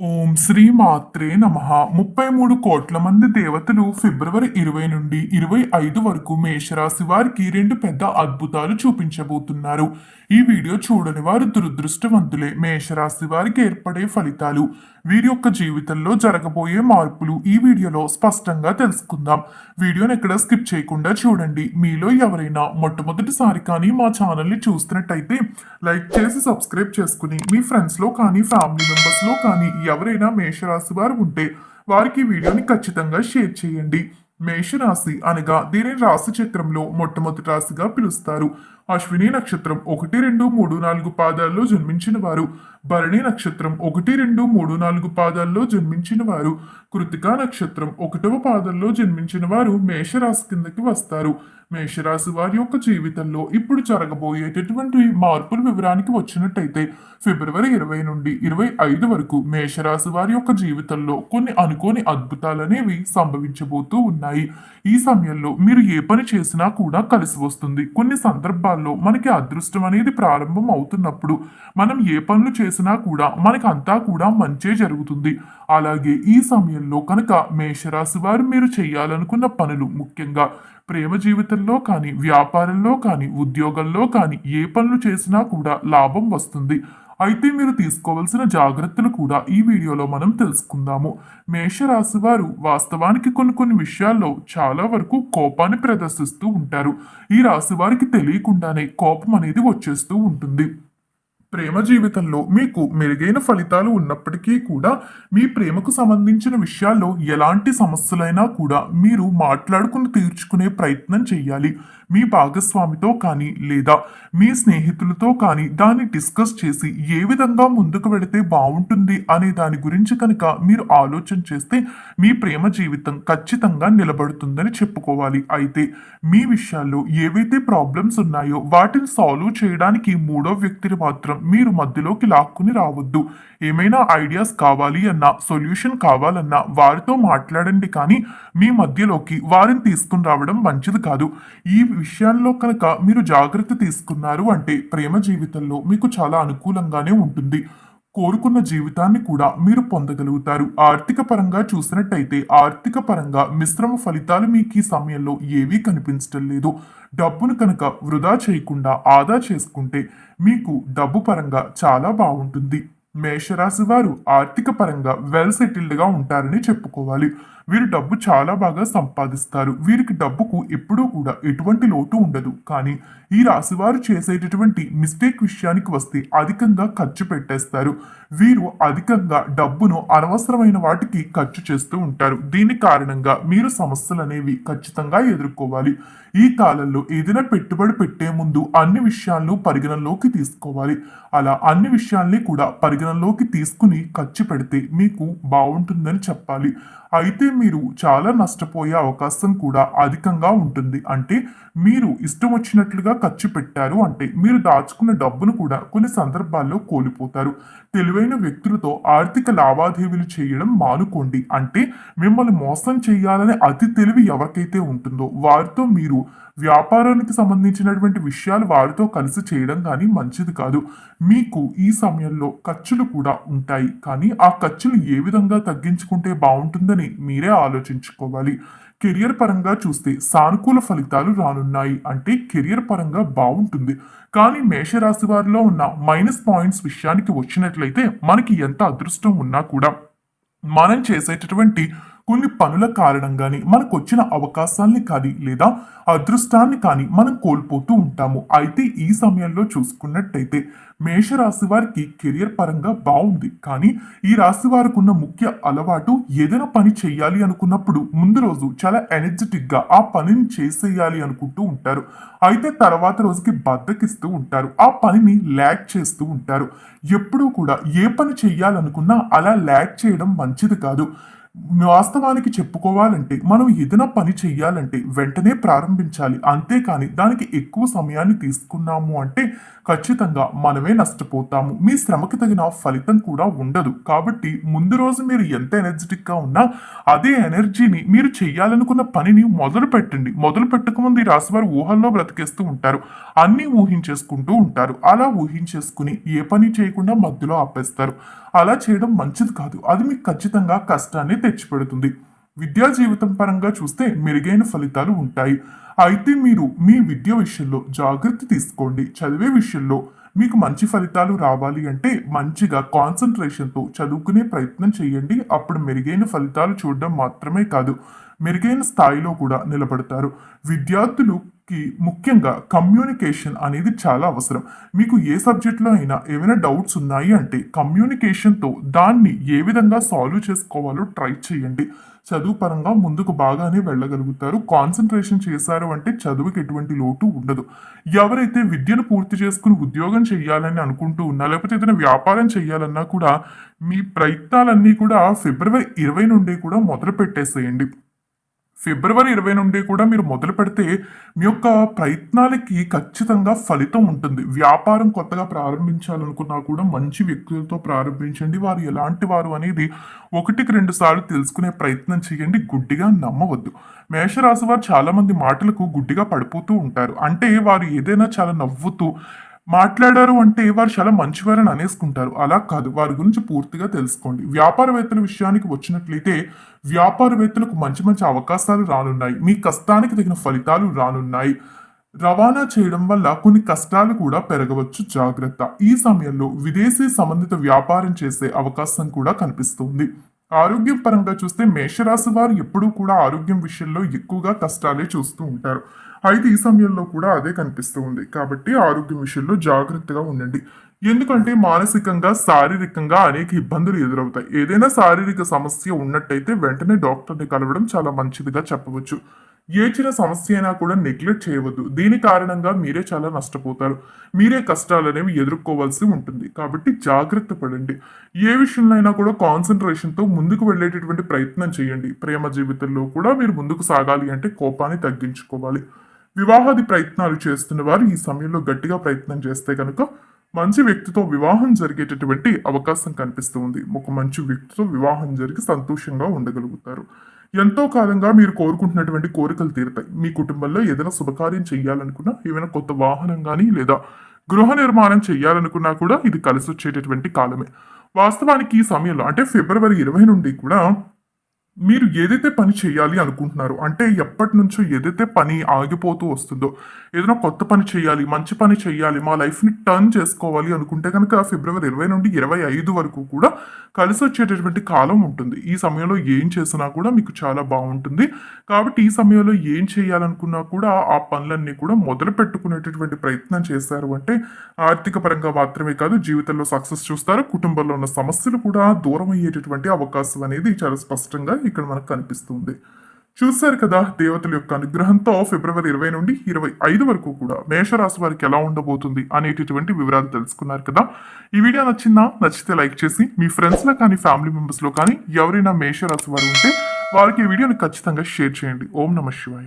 ఓం శ్రీ మాత్రే నమ. ముప్పై మూడు కోట్ల మంది దేవతలు ఫిబ్రవరి ఇరవై నుండి ఇరవై ఐదు వరకు మేషరాశి వారికి రెండు పెద్ద అద్భుతాలు చూపించబోతున్నారు. ఈ వీడియో చూడని వారు దురదృష్టవంతులే. మేషరాశి వారికి ఏర్పడే ఫలితాలు వీరి యొక్క జీవితంలో జరగబోయే మార్పులు ఈ వీడియోలో స్పష్టంగా తెలుసుకుందాం. వీడియోని ఎక్కడ స్కిప్ చేయకుండా చూడండి. మీలో ఎవరైనా మొట్టమొదటిసారి కానీ మా ఛానల్ని చూస్తున్నట్టయితే లైక్ చేసి సబ్స్క్రైబ్ చేసుకుని మీ ఫ్రెండ్స్లో కానీ ఫ్యామిలీ మెంబర్స్లో కానీ ఎవరైనా మేషరాశి వారు ఉంటే వారికి వీడియోని ఖచ్చితంగా షేర్ చేయండి. మేషరాశి అనగా దీనిని రాశి చక్రంలో మొట్టమొదటి రాశిగా పిలుస్తారు. అశ్విని నక్షత్రం ఒకటి రెండు మూడు నాలుగు పాదాల్లో జన్మించిన వారు. భరణి నక్షత్రం ఒకటి రెండు మూడు నాలుగు పాదాల్లో జన్మించిన వారు. కృతికా నక్షత్రం ఒకటవ పాదంలో జన్మించిన వారు మేషరాశి కిందకి వస్తారు. మేషరాశి వారి యొక్క జీవితంలో ఇప్పుడు జరగబోయేటటువంటి మార్పుల వివరానికి వచ్చినట్టయితే ఫిబ్రవరి ఇరవై నుండి ఇరవై ఐదు వరకు మేషరాశి వారి యొక్క జీవితంలో కొన్ని అనుకోని అద్భుతాలనేవి సంభవించబోతూ ఉన్నాయి. ఈ సమయంలో మీరు ఏ పని చేసినా కూడా కలిసి వస్తుంది. కొన్ని సందర్భాలు సందర్భాల్లో మనకి అదృష్టం అనేది ప్రారంభం అవుతున్నప్పుడు మనం ఏ పనులు చేసినా కూడా మనకు అంతా కూడా మంచే జరుగుతుంది. అలాగే ఈ సమయంలో కనుక మేషరాశి వారు మీరు చేయాలనుకున్న పనులు ముఖ్యంగా ప్రేమ జీవితంలో కానీ వ్యాపారంలో కానీ ఉద్యోగంలో కానీ ఏ పనులు చేసినా కూడా లాభం వస్తుంది. అయితే మీరు తీసుకోవాల్సిన జాగ్రత్తలు కూడా ఈ వీడియోలో మనం తెలుసుకుందాము. మేషరాశి వారు వాస్తవానికి కొన్ని కొన్ని విషయాల్లో చాలా వరకు కోపాన్ని ప్రదర్శిస్తూ ఉంటారు. ఈ రాశి వారికి తెలియకుండానే కోపం అనేది వచ్చేస్తూ ఉంటుంది. ప్రేమ జీవితంలో మీకు మెరుగైన ఫలితాలు ఉన్నప్పటికీ కూడా మీ ప్రేమకు సంబంధించిన విషయాల్లో ఎలాంటి సమస్యలైనా కూడా మీరు మాట్లాడుకుని తీర్చుకునే ప్రయత్నం చేయాలి. మీ భాగస్వామితో కానీ లేదా మీ స్నేహితులతో కానీ దాన్ని డిస్కస్ చేసి ఏ విధంగా ముందుకు వెళితే బాగుంటుంది అనే దాని గురించి కనుక మీరు ఆలోచన చేస్తే మీ ప్రేమ జీవితం ఖచ్చితంగా నిలబడుతుందని చెప్పుకోవాలి. అయితే మీ విషయాల్లో ఏవైతే ప్రాబ్లమ్స్ ఉన్నాయో వాటిని సాల్వ్ చేయడానికి మూడో వ్యక్తిని మాత్రం మీరు మధ్యలోకి లాక్కుని రావద్దు. ఏమైనా ఐడియాస్ కావాలి అన్నా సొల్యూషన్ కావాలన్నా వారితో మాట్లాడండి కానీ మీ మధ్యలోకి వారిని తీసుకుని రావడం మంచిది కాదు. ఈ విషయాల్లో కనుక మీరు జాగ్రత్త తీసుకున్నారు అంటే ప్రేమ జీవితంలో మీకు చాలా అనుకూలంగానే ఉంటుంది. కోరుకున్న జీవితాన్ని కూడా మీరు పొందగలుగుతారు. ఆర్థిక పరంగా చూసినట్టయితే ఆర్థిక పరంగా మిశ్రమ ఫలితాలు మీకు ఈ సమయంలో ఏవీ కనిపించడం లేదు. డబ్బును కనుక వృధా చేయకుండా ఆదా చేసుకుంటే మీకు డబ్బు పరంగా చాలా బాగుంటుంది. మేషరాశి వారు ఆర్థిక పరంగా వెల్ సెటిల్డ్గా ఉంటారని చెప్పుకోవాలి. వీరు డబ్బు చాలా బాగా సంపాదిస్తారు. వీరికి డబ్బుకు ఎప్పుడూ కూడా ఎటువంటి లోటు ఉండదు. కానీ ఈ రాశివారు చేసేటటువంటి మిస్టేక్ విషయానికి వస్తే అధికంగా ఖర్చు పెట్టేస్తారు. వీరు అధికంగా డబ్బును అనవసరమైన వాటికి ఖర్చు చేస్తూ ఉంటారు. దీని కారణంగా మీరు సమస్యలు అనేవి ఖచ్చితంగా ఎదుర్కోవాలి. ఈ కాలంలో ఏదైనా పెట్టుబడి పెట్టే ముందు అన్ని విషయాలను పరిగణనలోకి తీసుకోవాలి. అలా అన్ని విషయాల్ని కూడా పరిగణనలోకి తీసుకుని ఖర్చు పెడితే మీకు బాగుంటుందని చెప్పాలి. అయితే మీరు చాలా నష్టపోయే అవకాశం కూడా అధికంగా ఉంటుంది. అంటే మీరు ఇష్టం వచ్చినట్లుగా ఖర్చు పెట్టారు అంటే మీరు దాచుకున్న డబ్బును కూడా కొన్ని సందర్భాల్లో కోల్పోతారు. తెలివైన వ్యక్తులతో ఆర్థిక లావాదేవీలు చేయడం మానుకోండి. అంటే మిమ్మల్ని మోసం చేయాలనే అతి తెలివి ఎవరికైతే ఉంటుందో వారితో మీరు వ్యాపారానికి సంబంధించినటువంటి విషయాలు వారితో కలిసి చేయడం కానీ మంచిది కాదు. మీకు ఈ సమయంలో ఖర్చులు కూడా ఉంటాయి. కానీ ఆ ఖర్చులు ఏ విధంగా తగ్గించుకుంటే బాగుంటుందని మీరే ఆలోచించుకోవాలి. కెరియర్ పరంగా చూస్తే సానుకూల ఫలితాలు రానున్నాయి. అంటే కెరియర్ పరంగా బాగుంటుంది. కానీ మేషరాశి వారిలో ఉన్న మైనస్ పాయింట్స్ విషయానికి వచ్చినట్లయితే మనకి ఎంత అదృష్టం ఉన్నా కూడా మనం చేసేటటువంటి కొన్ని పనుల కారణంగానే మనకు వచ్చిన అవకాశాల్ని కానీ లేదా అదృష్టాన్ని కానీ మనం కోల్పోతూ ఉంటాము. అయితే ఈ సమయంలో చూసుకున్నట్టయితే మేషరాశి వారికి కెరియర్ పరంగా బాగుంది కానీ ఈ రాశి వారికి ఉన్న ముఖ్య అలవాటు ఏదైనా పని చేయాలి అనుకున్నప్పుడు ముందు రోజు చాలా ఎనర్జెటిక్గా ఆ పనిని చేసేయాలి అనుకుంటూ ఉంటారు. అయితే తర్వాత రోజుకి బద్దకిస్తూ ఉంటారు. ఆ పనిని ల్యాక్ చేస్తూ ఉంటారు. ఎప్పుడూ కూడా ఏ పని చేయాలనుకున్నా అలా ల్యాక్ చేయడం మంచిది కాదు. వాస్తవానికి చెప్పుకోవాలంటే మనం ఏదైనా పని చెయ్యాలంటే వెంటనే ప్రారంభించాలి. అంతేకాని దానికి ఎక్కువ సమయాన్ని తీసుకున్నాము అంటే ఖచ్చితంగా మనమే నష్టపోతాము. మీ శ్రమకి తగిన ఫలితం కూడా ఉండదు. కాబట్టి ముందు రోజు మీరు ఎంత ఎనర్జెటిక్గా ఉన్నా అదే ఎనర్జీని మీరు చేయాలనుకున్న పనిని మొదలు పెట్టండి. మొదలు పెట్టకముందు ఈ రాశివారు ఊహల్లో బ్రతికేస్తూ ఉంటారు. అన్నీ ఊహించేసుకుంటూ ఉంటారు. అలా ఊహించేసుకుని ఏ పని చేయకుండా మధ్యలో ఆపేస్తారు. అలా చేయడం మంచిది కాదు. అది మీకు ఖచ్చితంగా కష్టాన్ని తెచ్చిపెడుతుంది విద్యా జీవితం పరంగా చూస్తే మెరుగైన ఫలితాలు ఉంటాయి. అయితే మీరు మీ విద్య విషయంలో జాగ్రత్త తీసుకోండి. చదివే విషయంలో మీకు మంచి ఫలితాలు రావాలి అంటే మంచిగా కాన్సన్ట్రేషన్తో చదువుకునే ప్రయత్నం చేయండి. అప్పుడు మెరుగైన ఫలితాలు చూడడం మాత్రమే కాదు మెరుగైన స్థాయిలో కూడా నిలబడతారు. విద్యార్థులు కి ముఖ్యంగా కమ్యూనికేషన్ అనేది చాలా అవసరం. మీకు ఏ సబ్జెక్ట్లో అయినా ఏమైనా డౌట్స్ ఉన్నాయి అంటే కమ్యూనికేషన్తో దాన్ని ఏ విధంగా సాల్వ్ చేసుకోవాలో ట్రై చేయండి. చదువు పరంగా ముందుకు బాగానే వెళ్ళగలుగుతారు. కాన్సన్ట్రేషన్ చేశారు అంటే చదువుకి ఎటువంటి లోటు ఉండదు. ఎవరైతే విద్యను పూర్తి చేసుకుని ఉద్యోగం చేయాలని అనుకుంటూ ఉన్నా లేకపోతే ఏదైనా వ్యాపారం చేయాలన్నా కూడా మీ ప్రయత్నాలన్నీ కూడా ఫిబ్రవరి ఇరవై నుండి కూడా మొదలు పెట్టేసేయండి ఫిబ్రవరి ఇరవై నుండి కూడా మీరు మొదలు పెడితే మీ యొక్క ప్రయత్నాలకి ఖచ్చితంగా ఫలితం ఉంటుంది. వ్యాపారం కొత్తగా ప్రారంభించాలనుకున్నా కూడా మంచి వ్యక్తులతో ప్రారంభించండి. వారు ఎలాంటి వారు అనేది ఒకటికి రెండు సార్లు తెలుసుకునే ప్రయత్నం చేయండి. గుడ్డిగా నమ్మవద్దు. మేషరాశి వారు చాలామంది మాటలకు గుడ్డిగా పడిపోతూ ఉంటారు. అంటే వారు ఏదైనా చాలా నవ్వుతూ మాట్లాడారు అంటే వారు చాలా మంచివారని అనేసుకుంటారు. అలా కాదు. వారి గురించి పూర్తిగా తెలుసుకోండి. వ్యాపారవేత్తల విషయానికి వచ్చినట్లయితే వ్యాపారవేత్తలకు మంచి మంచి అవకాశాలు రానున్నాయి. మీ కష్టానికి తగిన ఫలితాలు రానున్నాయి. రవాణా చేయడం వల్ల కొన్ని కష్టాలు కూడా పెరగవచ్చు. జాగ్రత్త. ఈ సమయంలో విదేశీ సంబంధిత వ్యాపారం చేసే అవకాశం కూడా కనిపిస్తుంది. ఆరోగ్యం పరంగా చూస్తే మేషరాశి వారు ఎప్పుడూ కూడా ఆరోగ్యం విషయంలో ఎక్కువగా కష్టాలే చూస్తూ ఉంటారు. అయితే ఈ సమయంలో కూడా అదే కనిపిస్తూ ఉంది. కాబట్టి ఆరోగ్యం విషయంలో జాగ్రత్తగా ఉండండి. ఎందుకంటే మానసికంగా శారీరకంగా అనేక ఇబ్బందులు ఎదురవుతాయి. ఏదైనా శారీరక సమస్య ఉన్నట్టయితే వెంటనే డాక్టర్ని కలవడం చాలా మంచిదిగా చెప్పవచ్చు. ఏ చిన్న సమస్య అయినా కూడా నెగ్లెక్ట్ చేయవద్దు. దీని కారణంగా మీరే చాలా నష్టపోతారు. మీరే కష్టాలు అనేవి ఎదుర్కోవాల్సి ఉంటుంది. కాబట్టి జాగ్రత్త పడండి. ఏ విషయంలో అయినా కూడా కాన్సన్ట్రేషన్తో ముందుకు వెళ్ళేటటువంటి ప్రయత్నం చేయండి. ప్రేమ జీవితంలో కూడా మీరు ముందుకు సాగాలి అంటే కోపాన్ని తగ్గించుకోవాలి. వివాహాది ప్రయత్నాలు చేస్తున్న వారు ఈ సమయంలో గట్టిగా ప్రయత్నం చేస్తే కనుక మంచి వ్యక్తితో వివాహం జరిగేటటువంటి అవకాశం కనిపిస్తూ ఉంది. ఒక మంచి వ్యక్తితో వివాహం జరిగి సంతోషంగా ఉండగలుగుతారు. ఎంతో కాలంగా మీరు కోరుకుంటున్నటువంటి కోరికలు తీరుతాయి. మీ కుటుంబంలో ఏదైనా శుభకార్యం చేయాలనుకున్నా ఏమైనా కొత్త వాహనం కానీ లేదా గృహ నిర్మాణం చేయాలనుకున్నా కూడా ఇది కలిసి వచ్చేటటువంటి కాలమే. వాస్తవానికి ఈ సమయంలో అంటే ఫిబ్రవరి ఇరవై నుండి కూడా మీరు ఏదైతే పని చేయాలి అనుకుంటున్నారో అంటే ఎప్పటి నుంచో ఏదైతే పని ఆగిపోతూ వస్తుందో ఏదైనా కొత్త పని చేయాలి మంచి పని చేయాలి మా లైఫ్ని టర్న్ చేసుకోవాలి అనుకుంటే కనుక ఫిబ్రవరి ఇరవై నుండి ఇరవై ఐదు వరకు కూడా కలిసి వచ్చేటటువంటి కాలం ఉంటుంది. ఈ సమయంలో ఏం చేసినా కూడా మీకు చాలా బాగుంటుంది. కాబట్టి ఈ సమయంలో ఏం చేయాలనుకున్నా కూడా ఆ పనులన్నీ కూడా మొదలు పెట్టుకునేటటువంటి ప్రయత్నం చేశారు అంటే ఆర్థిక పరంగా మాత్రమే కాదు జీవితంలో సక్సెస్ చూస్తారు కుటుంబంలో ఉన్న సమస్యలు కూడా దూరం అయ్యేటటువంటి అవకాశం అనేది చాలా స్పష్టంగా ఇక్కడ మనకు కనిపిస్తుంది. చూశారు కదా దేవతల యొక్క అనుగ్రహంతో ఫిబ్రవరి ఇరవై నుండి ఇరవై ఐదు వరకు కూడా మేషరాశి వారికి ఎలా ఉండబోతుంది అనేటటువంటి వివరాలు తెలుసుకున్నారు కదా. ఈ వీడియో నచ్చిందా? నచ్చితే లైక్ చేసి మీ ఫ్రెండ్స్లో కానీ ఫ్యామిలీ మెంబర్స్లో కానీ ఎవరైనా మేషరాశి వారు ఉంటే వారికి ఈ వీడియోని ఖచ్చితంగా షేర్ చేయండి. ఓం నమ శివాయ.